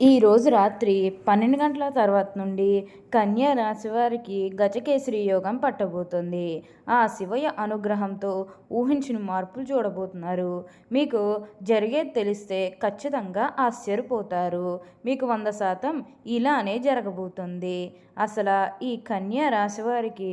ఈరోజు రాత్రి పన్నెండు గంటల తర్వాత నుండి కన్యా రాశి వారికి గజకేసరి యోగం పట్టబోతుంది. ఆ శివయ్య అనుగ్రహంతో ఊహించిన మార్పులు చూడబోతున్నారు. మీకు జరిగేది తెలిస్తే ఖచ్చితంగా ఆశ్చర్యపోతారు. మీకు వంద శాతం ఇలానే జరగబోతుంది. అసలు ఈ కన్యా రాశి వారికి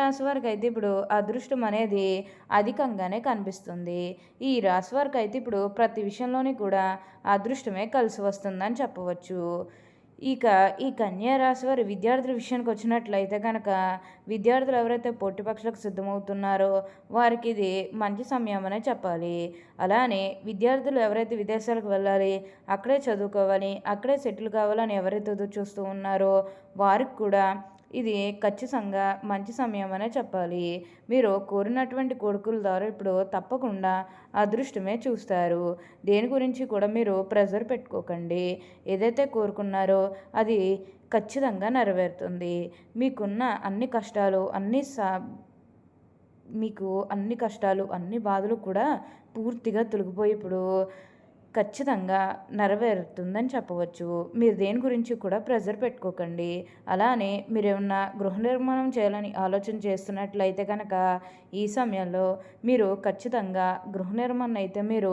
రాశి వారికి అయితే ఇప్పుడు అదృష్టం అనేది అధికంగానే కనిపిస్తుంది. ఈ రాశి వారికి అయితే ఇప్పుడు ప్రతి విషయంలోని కూడా అదృష్టమే కలిసి వస్తుందని చెప్పవచ్చు. ఇక ఈ కన్యా రాశి వారి విద్యార్థుల విషయానికి వచ్చినట్లయితే కనుక విద్యార్థులు ఎవరైతే పోటీపక్షులకు సిద్ధమవుతున్నారో వారికి ఇది మంచి సమయం అనే చెప్పాలి. అలానే విద్యార్థులు ఎవరైతే విదేశాలకు వెళ్ళాలి అక్కడే చదువుకోవాలి అక్కడే సెటిల్ కావాలని ఎవరైతే ఎదురు చూస్తూ ఉన్నారో వారికి కూడా ఇది ఖచ్చితంగా మంచి సమయం అనే చెప్పాలి. మీరు కోరినటువంటి కొడుకుల ద్వారా ఇప్పుడు తప్పకుండా అదృష్టమే చూస్తారు. దేని గురించి కూడా మీరు ప్రెజర్ పెట్టుకోకండి. ఏదైతే కోరుకున్నారో అది ఖచ్చితంగా నెరవేరుతుంది. మీకున్న అన్ని కష్టాలు అన్ని సా మీకు అన్ని కష్టాలు అన్ని బాధలు కూడా పూర్తిగా తొలగిపోయి ఇప్పుడు ఖచ్చితంగా నెరవేరుతుందని చెప్పవచ్చు. మీరు దేని గురించి కూడా ప్రెజర్ పెట్టుకోకండి. అలానే మీరేమన్నా గృహ నిర్మాణం చేయాలని ఆలోచన చేస్తున్నట్లయితే కనుక ఈ సమయంలో మీరు ఖచ్చితంగా గృహ నిర్మాణం అయితే మీరు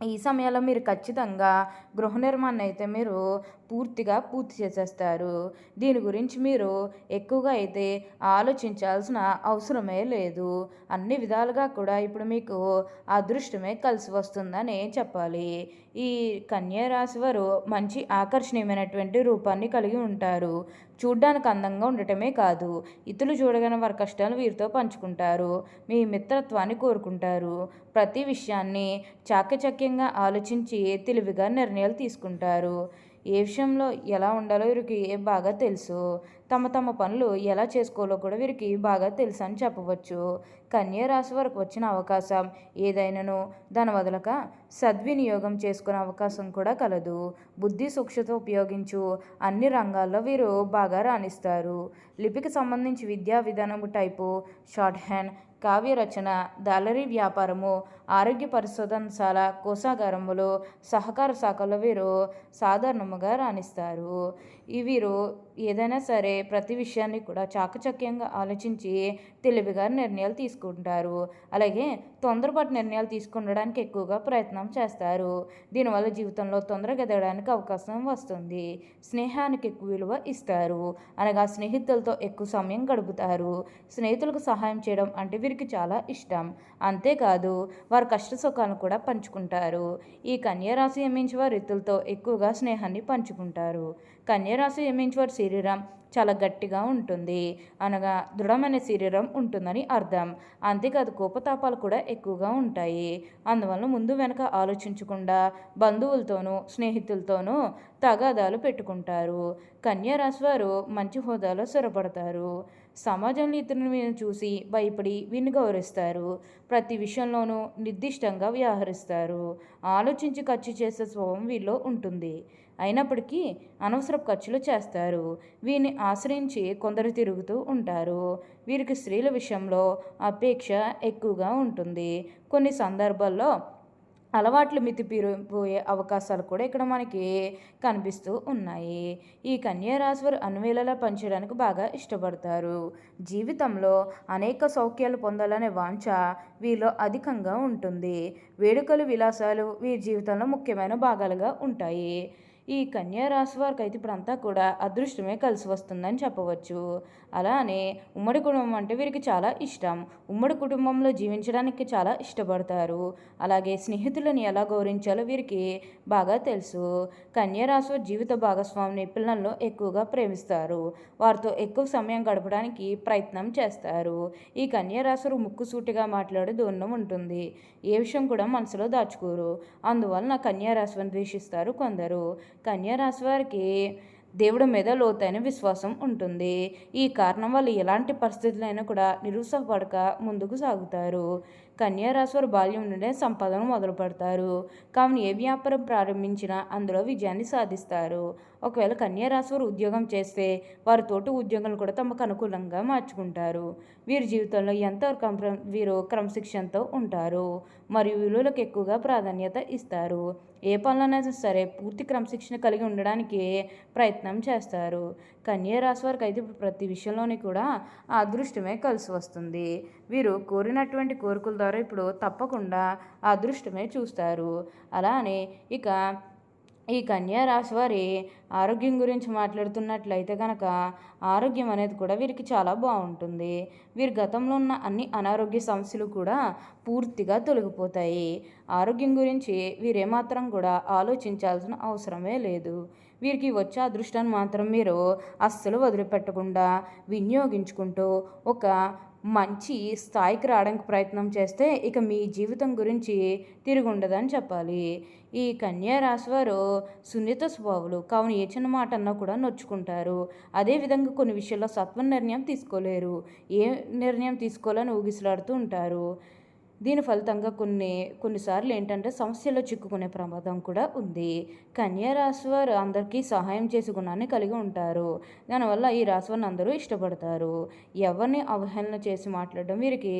ఈ సమయంలో మీరు ఖచ్చితంగా గృహ నిర్మాణం అయితే మీరు పూర్తిగా పూర్తి చేసేస్తారు. దీని గురించి మీరు ఎక్కువగా అయితే ఆలోచించాల్సిన అవసరమే లేదు. అన్ని విధాలుగా కూడా ఇప్పుడు మీకు అదృష్టమే కలిసి వస్తుందని చెప్పాలి. ఈ కన్యా రాశి వారు మంచి ఆకర్షణీయమైనటువంటి రూపాన్ని కలిగి ఉంటారు. చూడ్డానికి అందంగా ఉండటమే కాదు. ఇతరులు చూడగానే వారి కష్టాలు వీరితో పంచుకుంటారు. మీ మిత్రత్వాన్ని కోరుకుంటారు. ప్రతి విషయాన్ని చాకచక్యంగా ఆలోచించి తెలివిగా నిర్ణయాలు తీసుకుంటారు. ఏ విషయంలో ఎలా ఉండాలో వీరికి బాగా తెలుసు. తమ తమ పనులు ఎలా చేసుకోవాలో కూడా వీరికి బాగా తెలుసు అని చెప్పవచ్చు. కన్యా రాశి వరకు వచ్చిన అవకాశం ఏదైనాను దాని వదలక సద్వినియోగం చేసుకునే అవకాశం కూడా కలదు. బుద్ధి సూక్ష్మత ఉపయోగించు అన్ని రంగాల్లో వీరు బాగా రాణిస్తారు. లిపికి సంబంధించి విద్యా విధానం టైపు షార్ట్ హ్యాండ్ కావ్య రచన దాలరీ వ్యాపారము ఆరోగ్య పరిశోధనశాల కోశాగారములు సహకార శాఖలో వీరు సాధారణముగా రాణిస్తారు. వీరు ఏదైనా సరే ప్రతి విషయాన్ని కూడా చాకచక్యంగా ఆలోచించి తెలివిగా నిర్ణయాలు తీసుకుంటారు. అలాగే తొందరపాటు నిర్ణయాలు తీసుకుండడానికి ఎక్కువగా ప్రయత్నం చేస్తారు. దీనివల్ల జీవితంలో తొందరగా ఎదగడానికి అవకాశం వస్తుంది. స్నేహానికి ఎక్కువ విలువ ఇస్తారు. అనగా స్నేహితులతో ఎక్కువ సమయం గడుపుతారు. స్నేహితులకు సహాయం చేయడం అంటే వీరికి చాలా ఇష్టం. అంతేకాదు వారి కష్ట సుఖాలను కూడా పంచుకుంటారు. ఈ కన్యరాశి ఎమ్మించి వారి ఎక్కువగా స్నేహాన్ని పంచుకుంటారు. కన్యరాశి ఎమ్మించి వారి శరీరం చాలా గట్టిగా ఉంటుంది. అనగా దృఢమైన శరీరం ఉంటుందని అర్థం. అంతేకాదు కోపతాపాలు కూడా ఎక్కువగా ఉంటాయి. అందువల్ల ముందు వెనక ఆలోచించకుండా బంధువులతోనూ స్నేహితులతోనూ తగాదాలు పెట్టుకుంటారు. కన్యారాశి వారు మంచి హోదాలో స్థిరపడతారు. సమాజంలో ఇతరులను చూసి భయపడి వీరిని గౌరవిస్తారు. ప్రతి విషయంలోనూ నిర్దిష్టంగా వ్యవహరిస్తారు. ఆలోచించి ఖర్చు చేసే స్వభావం వీళ్ళలో ఉంటుంది. అయినప్పటికీ అనవసర ఖర్చులు చేస్తారు. వీరిని ఆశ్రయించి కొందరు తిరుగుతూ ఉంటారు. వీరికి స్త్రీల విషయంలో అపేక్ష ఎక్కువగా ఉంటుంది. కొన్ని సందర్భాల్లో అలవాట్లు మితిపిరిపోయే అవకాశాలు కూడా ఇక్కడ మనకి కనిపిస్తూ ఉన్నాయి. ఈ కన్యా రాశి వారు పనిచేయడానికి బాగా ఇష్టపడతారు. జీవితంలో అనేక సౌఖ్యాలు పొందాలనే వాంఛ వీరిలో అధికంగా ఉంటుంది. వేడుకలు విలాసాలు వీరి జీవితంలో ముఖ్యమైన భాగాలుగా ఉంటాయి. ఈ కన్యా రాశి వారికి అయితే ఇప్పుడంతా కూడా అదృష్టమే కలిసి వస్తుందని చెప్పవచ్చు. అలానే ఉమ్మడి కుటుంబం అంటే వీరికి చాలా ఇష్టం. ఉమ్మడి కుటుంబంలో జీవించడానికి చాలా ఇష్టపడతారు. అలాగే స్నేహితులను ఎలా గౌరవించాలో వీరికి బాగా తెలుసు. కన్యా రాశి వారి జీవిత భాగస్వామిని పిల్లలను ఎక్కువగా ప్రేమిస్తారు. వారితో ఎక్కువ సమయం గడపడానికి ప్రయత్నం చేస్తారు. ఈ కన్యా రాశి ముక్కుసూటిగా మాట్లాడే దూరం ఉంటుంది. ఏ విషయం కూడా మనసులో దాచుకోరు. అందువలన కన్యా రాశిని ద్వేషిస్తారు కొందరు. కన్యా రాశి వారికి దేవుడి మీద లోతైన విశ్వాసం ఉంటుంది. ఈ కారణం వల్ల ఎలాంటి పరిస్థితులైనా కూడా నిరుత్సాహపడక ముందుకు సాగుతారు. కన్యారాశి వారు బాల్యం నుండే సంపాదన మొదలు పెడతారు కావున ఏ వ్యాపారం ప్రారంభించినా అందులో విజయాన్ని సాధిస్తారు. ఒకవేళ కన్యారాశి వారు ఉద్యోగం చేస్తే వారి తోటి ఉద్యోగాలు కూడా తమకు అనుకూలంగా మార్చుకుంటారు. వీరి జీవితంలో ఎంతవరకు కంప్ర వీరు క్రమశిక్షణతో ఉంటారు మరియు విలువలకు ఎక్కువగా ప్రాధాన్యత ఇస్తారు. ఏ పనులైనా సరే పూర్తి క్రమశిక్షణ కలిగి ఉండడానికి ప్రయత్నం చేస్తారు. కన్యా రాశి వారికి అయితే ఇప్పుడు ప్రతి విషయంలోని కూడా అదృష్టమే కలిసి వస్తుంది. వీరు కోరినటువంటి కోరికల ద్వారా ఇప్పుడు తప్పకుండా అదృష్టమే చూస్తారు. అలానే ఇక ఈ కన్యా రాశి వారి ఆరోగ్యం గురించి మాట్లాడుతున్నట్లయితే కనుక ఆరోగ్యం అనేది కూడా వీరికి చాలా బాగుంటుంది. వీరి గతంలో ఉన్న అన్ని అనారోగ్య సమస్యలు కూడా పూర్తిగా తొలగిపోతాయి. ఆరోగ్యం గురించి వీరేమాత్రం కూడా ఆలోచించాల్సిన అవసరమే లేదు. వీరికి వచ్చే అదృష్టాన్ని మాత్రం మీరు అస్సలు వదిలిపెట్టకుండా వినియోగించుకుంటూ ఒక మంచి స్థాయికి రావడానికి ప్రయత్నం చేస్తే ఇక మీ జీవితం గురించి తిరుగుండదని చెప్పాలి. ఈ కన్యా రాశివారు సున్నిత స్వభావులు. కావున ఏ చిన్న మాట అన్నా కూడా నొచ్చుకుంటారు. అదేవిధంగా కొన్ని విషయాల్లో సత్వ నిర్ణయం తీసుకోలేరు. ఏ నిర్ణయం తీసుకోవాలని ఊగిసలాడుతూ ఉంటారు. దీని ఫలితంగా కొన్ని కొన్నిసార్లు ఏంటంటే సమస్యలో చిక్కుకునే ప్రమాదం కూడా ఉంది. కన్యా రాశి వారు అందరికీ సహాయం చేసే గుణాన్ని కలిగి ఉంటారు. దానివల్ల ఈ రాశి వారిని అందరూ ఇష్టపడతారు. ఎవరిని అవహేళన చేసి మాట్లాడడం వీరికి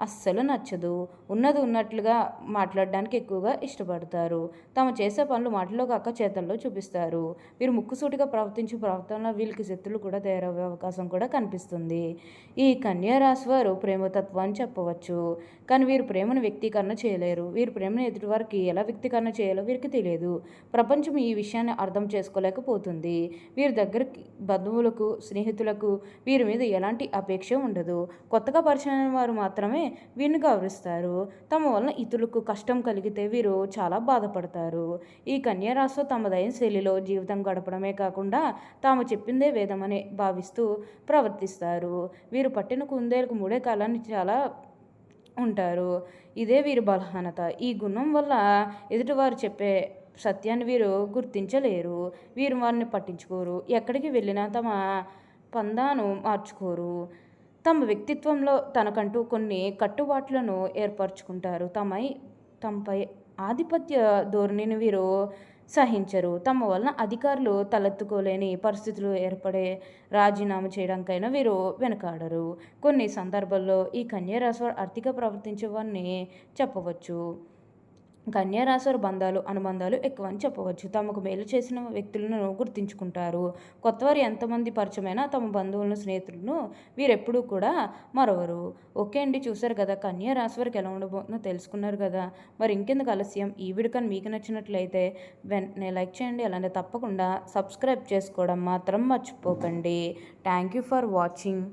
అస్సలు నచ్చదు. ఉన్నది ఉన్నట్లుగా మాట్లాడడానికి ఎక్కువగా ఇష్టపడతారు. తాము చేసే పనులు మాటల్లో కాక చేతల్లో చూపిస్తారు. వీరు ముక్కుసూటిగా ప్రవర్తించే ప్రవర్తనలో వీళ్ళకి శత్రులు కూడా తయారయ్యే అవకాశం కూడా కనిపిస్తుంది. ఈ కన్యారాశి వారు ప్రేమతత్వం అని చెప్పవచ్చు. కానీ వీరు ప్రేమను వ్యక్తీకరణ చేయలేరు. వీరు ప్రేమను ఎదుటివారికి ఎలా వ్యక్తీకరణ చేయాలో వీరికి తెలియదు. ప్రపంచం ఈ విషయాన్ని అర్థం చేసుకోలేకపోతుంది. వీరి దగ్గరికి బంధువులకు స్నేహితులకు వీరి మీద ఎలాంటి అపేక్ష ఉండదు. కొత్తగా పరిచయం వారు మాత్రమే వీరిని గౌరవిస్తారు తమ వలన ఇతరులకు కష్టం కలిగితే వీరు చాలా బాధపడతారు. ఈ కన్యారాశిలో తమదైన శైలిలో జీవితం గడపడమే కాకుండా తాము చెప్పిందే వేదమని భావిస్తూ ప్రవర్తిస్తారు. వీరు పట్టిన కుందేలకు మూడే కాలాన్ని చాలా ఉంటారు. ఇదే వీరి బలహీనత. ఈ గుణం వల్ల ఎదుటివారు చెప్పే సత్యాన్ని వీరు గుర్తించలేరు. వీరు వారిని పట్టించుకోరు. ఎక్కడికి వెళ్ళినా తమ పందాను మార్చుకోరు. తమ వ్యక్తిత్వంలో తనకంటూ కొన్ని కట్టుబాట్లను ఏర్పరచుకుంటారు. తమై తమపై ఆధిపత్య ధోరణిని వీరు సహించరు. తమ వలన అధికారులు తలెత్తుకోలేని పరిస్థితులు ఏర్పడే రాజీనామా చేయడానికైనా వీరు వెనకాడరు. కొన్ని సందర్భాల్లో ఈ కన్యరాశి ఆర్థిక ప్రవర్తించే వారిని చెప్పవచ్చు. కన్యారాశి బంధాలు అనుబంధాలు ఎక్కువ అని చెప్పవచ్చు. తమకు మేలు చేసిన వ్యక్తులను గుర్తించుకుంటారు. కొత్తవారు ఎంతమంది పరిచయమైనా తమ బంధువులను స్నేహితులను వీరెప్పుడూ కూడా మరవరు. ఓకే అండి చూశారు కదా కన్యా రాశి వారికి ఎలా ఉండబోతుందో తెలుసుకున్నారు కదా. మరి ఇంకెందుకు ఆలస్యం? ఈ విడుకని మీకు నచ్చినట్లయితే వెంటనే లైక్ చేయండి. అలానే తప్పకుండా సబ్స్క్రైబ్ చేసుకోవడం మాత్రం మర్చిపోకండి. Thank you for watching.